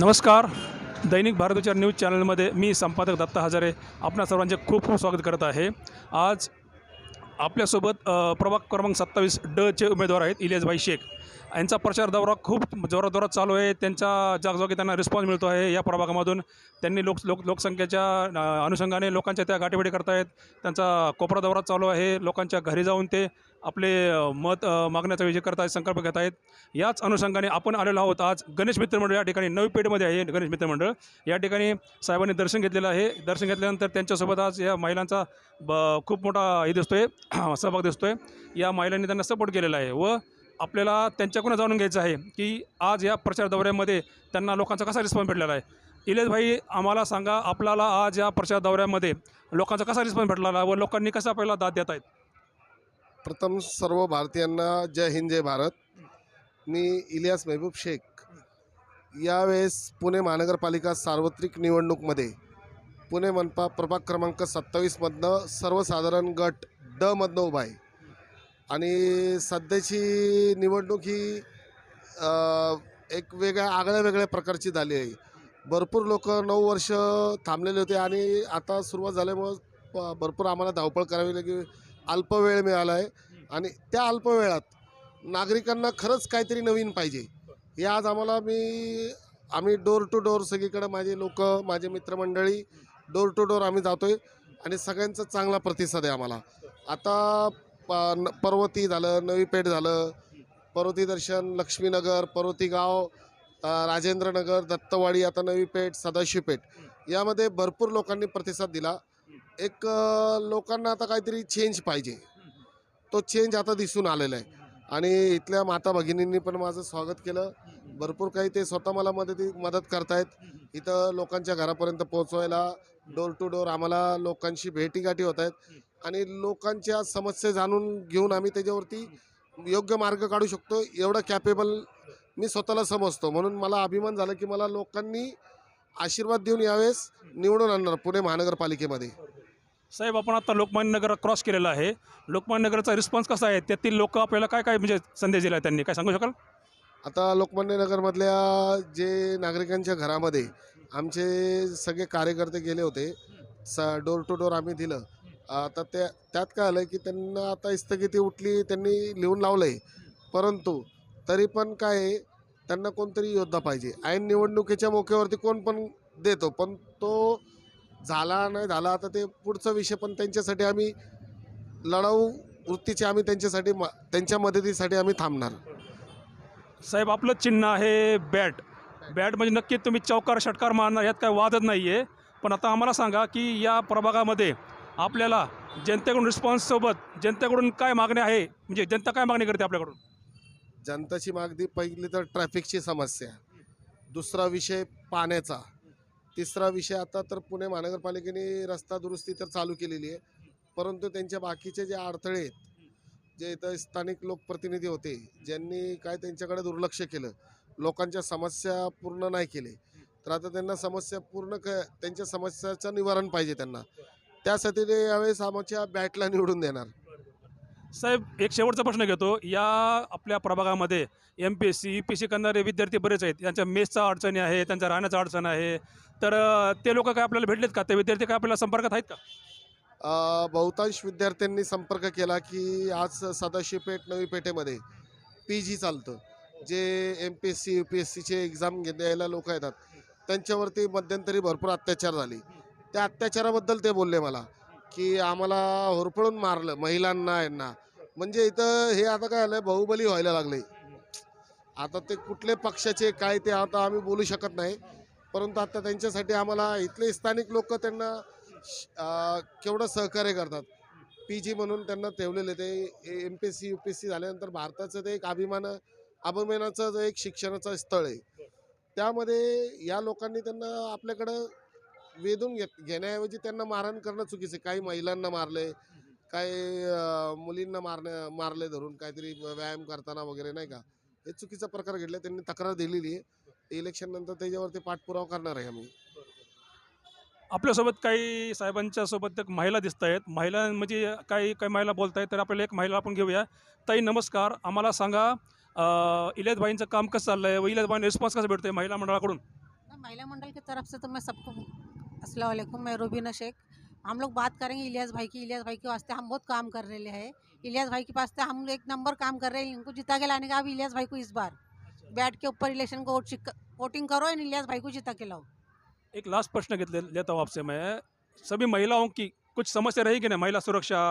नमस्कार. दैनिक भारतीच्या न्यूज चॅनलमध्ये मी संपादक दत्ता हजारे आपणा सर्वांचे खूप खूप स्वागत करत आहे. आज आपल्यासोबत प्रभाग क्रमांक सत्तावीस डचे उमेदवार आहेत इलियासभाई शेख. यांचा प्रचार दौरा खूप जोरात चालू आहे. त्यांच्या जागोजागी त्यांना रिस्पॉन्स मिळतो आहे. या प्रभागामधून त्यांनी लोक लोक लोकसंख्येच्या अनुषंगाने लोकांच्या त्या गाठीभेटी करतायत. त्यांचा कोपरा दौरा चालू आहे. लोकांच्या घरी जाऊन ते आपले मत मागण्याचा विजय करत आहेत संकल्प घेत आहेत. याच अनुषंगाने आपण आलेलो आहोत आज गणेश मित्र मंडळ या ठिकाणी. नवी पेठमध्ये आहे गणेश मित्र मंडळ. या ठिकाणी साहेबांनी दर्शन घेतलेलं आहे. दर्शन घेतल्यानंतर त्यांच्यासोबत आज या महिलांचा ब खूप मोठा हे दिसतो आहे सहभाग दिसतो आहे या महिलांनी त्यांना सपोर्ट केलेला आहे व आपल्याला त्यांच्याकडून जाणून घ्यायचं आहे की आज या प्रचार दौऱ्यामध्ये त्यांना लोकांचा कसा रिस्पॉन्स भेटलेला आहे. इलेश भाई आम्हाला सांगा आपल्याला आज या प्रचार दौऱ्यामध्ये लोकांचा कसा रिस्पॉन्स भेटलेला व लोकांनी कसा आपल्याला दाद देत आहेत? प्रथम सर्व भारतीयांना जय हिंद जय भारत. मी इलियास महबूब शेख. यावेळेस पुणे महानगरपालिका सार्वत्रिक निवडणूकमध्ये पुणे मनपा प्रभाग क्रमांक सत्तावीसमधनं सर्वसाधारण गट ड मधनं उभा आहे. आणि सध्याची निवडणूक ही अ, एक वेगळ्या आगळ्या वेगळ्या प्रकारची झाली आहे. भरपूर लोक नऊ वर्ष थांबलेले होते आणि आता सुरुवात झाल्यामुळं प- भरपूर आम्हाला धावपळ करावी लागली. अल्प वेळ मिळाला आहे आणि त्या अल्प वेळात नागरिकांना खरंच काहीतरी नवीन पाहिजे. हे आज आम्हाला मी आम्ही डोर टू डोर सगळीकडे माझे लोक माझे मित्रमंडळी डोर टू डोर आम्ही जातो आहे आणि सगळ्यांचा चांगला प्रतिसाद आहे आम्हाला. आता प न- पर्वती झालं नवी पेठ झालं पर्वती दर्शन लक्ष्मीनगर पर्वती गाव राजेंद्रनगर दत्तवाडी आता नवी पेठ. यामध्ये भरपूर लोकांनी प्रतिसाद दिला. एक लोकांना आता काहीतरी चेंज पाहिजे. तो चेंज आता दिसून आलेला आहे. आणि इथल्या माता भगिनींनी पण माझं स्वागत केलं. भरपूर काही ते स्वतः मला मदती मदत करतायत. इथं लोकांच्या घरापर्यंत पोहोचवायला डोर टू डोर आम्हाला लोकांशी भेटीगाठी होत आहेत आणि लोकांच्या समस्या जाणून घेऊन आम्ही त्याच्यावरती योग्य मार्ग काढू शकतो. एवढं कॅपेबल मी स्वतःला समजतो. म्हणून मला अभिमान झाला की मला लोकांनी आशीर्वाद देऊन यावेळेस निवडून आणणार पुणे महानगरपालिकेमध्ये. साहेब आपण आता लोकमान्य नगर क्रॉस केलेला आहे. लोकमान्य नगरचा रिस्पॉन्स कसा आहे? त्यातील लोक आपल्याला काय काय म्हणजे संदेश दिला आहे त्यांनी? काय सांगू शकाल? आता लोकमान्य नगरमधल्या जे नागरिकांच्या घरामध्ये आमचे सगळे कार्यकर्ते गेले होते. स डोर टू डोर आम्ही दिलं. आता त्या त्यात काय आलं की त्यांना आता स्थगिती उठली त्यांनी लिहून लावलं आहे परंतु तरी पण काय आहे, त्यांना कोणतरी योद्धा पाहिजे. ऐन निवडणुकीच्या मोक्यावरती कोण पण देतो पण तो झाला नाही झाला आता ते पुढचा विषय पण त्यांच्यासाठी आम्ही लढाऊ वृत्तीचे आम्ही त्यांच्यासाठी म- त्यांच्या मदतीसाठी आम्ही थांबणार. साहेब आपलं चिन्ह आहे बॅट. बॅट म्हणजे नक्की तुम्ही चौकार षटकार मारणार यात काय वादच नाही आहे पण आता आम्हाला सांगा की या प्रभागामध्ये आपल्याला जनतेकडून रिस्पॉन्ससोबत जनतेकडून काय मागणी आहे? म्हणजे जनता काय मागणी करते आपल्याकडून? जनताची मागणी पहिली तर ट्रॅफिकची समस्या. दुसरा विषय पाण्याचा. तिसरा विषय आता तर पुणे महानगरपालिकेने रस्ता दुरुस्ती तर चालू केलेली आहे. परंतु त्यांच्या बाकीचे जे अडथळे आहेत जे इथं स्थानिक लोकप्रतिनिधी होते ज्यांनी काय त्यांच्याकडे दुर्लक्ष केलं लोकांच्या समस्या पूर्ण नाही केले तर आता त्यांना समस्या पूर्ण क त्यांच्या समस्याचं निवारण पाहिजे त्यांना. त्यासाठी ते यावेळेस आमच्या बॅटला निवडून देणार. साहेब एक शेवटचा प्रश्न घेतो. या आपल्या प्रभागामध्ये M P S C U P S C करणारे विद्यार्थी बरेच आहेत. यांच्या मेसचा अडचणी आहे त्यांच्या राहण्याचा अडचण आहे. तर ते लोक काय आपल्याला भेटलेत का? ते विद्यार्थी काय आपल्याला संपर्कात आहेत का? अ, बहुतांश विद्यार्थ्यांनी संपर्क केला की आज सदाशिव पेठ नवी पेठेमध्ये पी जी चालतं. जे M P S C U P S सीचे एक्झाम द्यायला लोक येतात. त्यांच्यावरती मध्यंतरी भरपूर अत्याचार झाले. त्या अत्याचाराबद्दल ते बोलले मला. की आम्हाला होरपळून मारलं महिलांना यांना. म्हणजे इथं हे आता काय झालं बाहुबली व्हायला लागले. आता ते कुठले पक्षाचे काय ते आता आम्ही बोलू शकत नाही. परंतु आता त्यांच्यासाठी आम्हाला इथले स्थानिक लोक त्यांना केवढं सहकार्य करतात. पी जी म्हणून त्यांना ठेवलेले ते M P S C U P S C झाल्यानंतर भारताचं ते एक अभिमान अभिमानाचं जे एक शिक्षणाचं स्थळ आहे. त्यामध्ये या लोकांनी त्यांना आपल्याकडं वेधून घेत घेण्याऐवजी त्यांना मारहाण करणं चुकीचं आहे. काही महिलांना मारले काही मुलींना मारण्या मारले धरून काहीतरी व्यायाम करताना वगैरे नाही का? हे चुकीचा प्रकार घडला त्यांनी तक्रार दिलेली आहे. इलेक्शन नंतर त्याच्यावरती पाठपुरावा करणार आहे आम्ही. आपल्यासोबत काही साहेबांच्या सोबत एक महिला दिसत आहेत. महिला म्हणजे काही काही महिला बोलत आहेत तर आपल्याला एक महिला आपण घेऊया. ताई नमस्कार. आम्हाला सांगा अं, इलियासबाईंचं काम कसं चाललं आहे व इलियासबाईंना रिस्पॉन्स कसा भेटतोय महिला मंडळाकडून? महिला मंडल की तरफ से तो मैं सबको अस्सलाम वालेकुम मैं रूबीना शेख हम लोग बात करेंगे इलियास भाई की। इलियास भाई के वास्ते हम बहुत काम कर रहे हैं। इलियास भाई के वास्ते हम एक नंबर काम कर रहे हैं। इनको जिता के लाने का अब इलियास भाई को इस बार बैठ के ऊपर इलेक्शन को वोटिंग करो और इलियास भाई को जिता के लाओ। एक लास्ट प्रश्न लेता हूँ आपसे मैं। सभी महिलाओं की कुछ समस्या रहेगी ना महिला सुरक्षा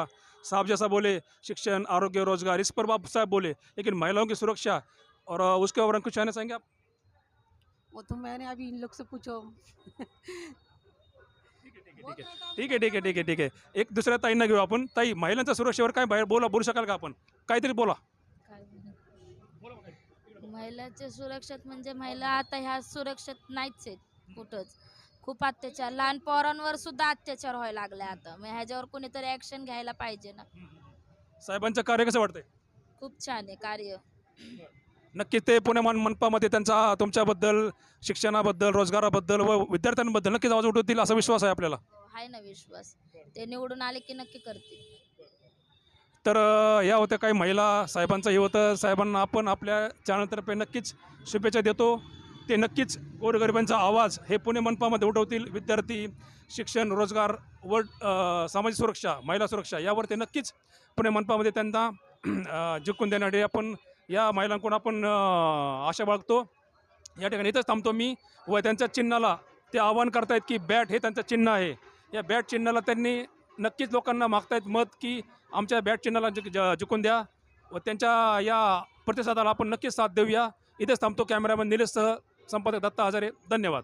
साहब जैसा बोले शिक्षण आरोग्य रोज़गार इस पर आप साहब बोले लेकिन महिलाओं की सुरक्षा और उसके ऊपर कुछ कहना चाहेंगे आप? वो तो मैंने अभी इन लोग से पूछो। ठीक आहे ठीक आहे. ठीक आहे ठीक आहे ठीक आहे एक दुसऱ्या ताईंना घेऊ आपण. ताई महिलांच्या सुरक्षेवर काय बाहेर बोला बोलू शकाल का आपण? काहीतरी बोला? महिलाच्या सुरक्षेत म्हणजे महिला आता ह्या सुरक्षेत नाहीच आहेत कुठंच. खूप अत्याचार. लहान पोरांवर सुद्धा अत्याचार व्हायला लागलाय आता. मग ह्याच्यावर कोणीतरी ऍक्शन घ्यायला पाहिजे ना. साहेबांचं कार्य कसं वाटतंय? खूप छान आहे कार्य. नक्कीच ते पुणे मन मनपामध्ये त्यांचा तुमच्याबद्दल शिक्षणाबद्दल रोजगाराबद्दल व विद्यार्थ्यांबद्दल नक्कीच आवाज उठवतील असा विश्वास आहे आपल्याला. हो, आहे ना विश्वास. ते निवडून आले की नक्की करतील. तर अ, या होत्या काही महिला साहेबांचं हे होतं. साहेबांना आपण आपल्या चॅनलतर्फे नक्कीच शुभेच्छा देतो. ते नक्कीच गोरगरिबांचा आवाज हे पुणे मनपामध्ये उठवतील. विद्यार्थी शिक्षण रोजगार व अ, सामाजिक सुरक्षा महिला सुरक्षा यावर ते नक्कीच पुणे मनपामध्ये त्यांना अ, जिंकून देण्यासाठी आपण या महिलांकडून आपण आशा बाळगतो. या ठिकाणी इथंच थांबतो मी व त्यांच्या चिन्हाला ते आवाहन करतायत की बॅट हे त्यांचं चिन्ह आहे. या बॅट चिन्हाला त्यांनी नक्कीच लोकांना मागतायत मत की आमच्या बॅट चिन्हाला जिक- जिकून द्या व त्यांच्या या प्रतिसादाला आपण नक्कीच साथ देऊया. इथेच थांबतो कॅमेरामॅन निलेशसह संपादक दत्ता हजारे. धन्यवाद.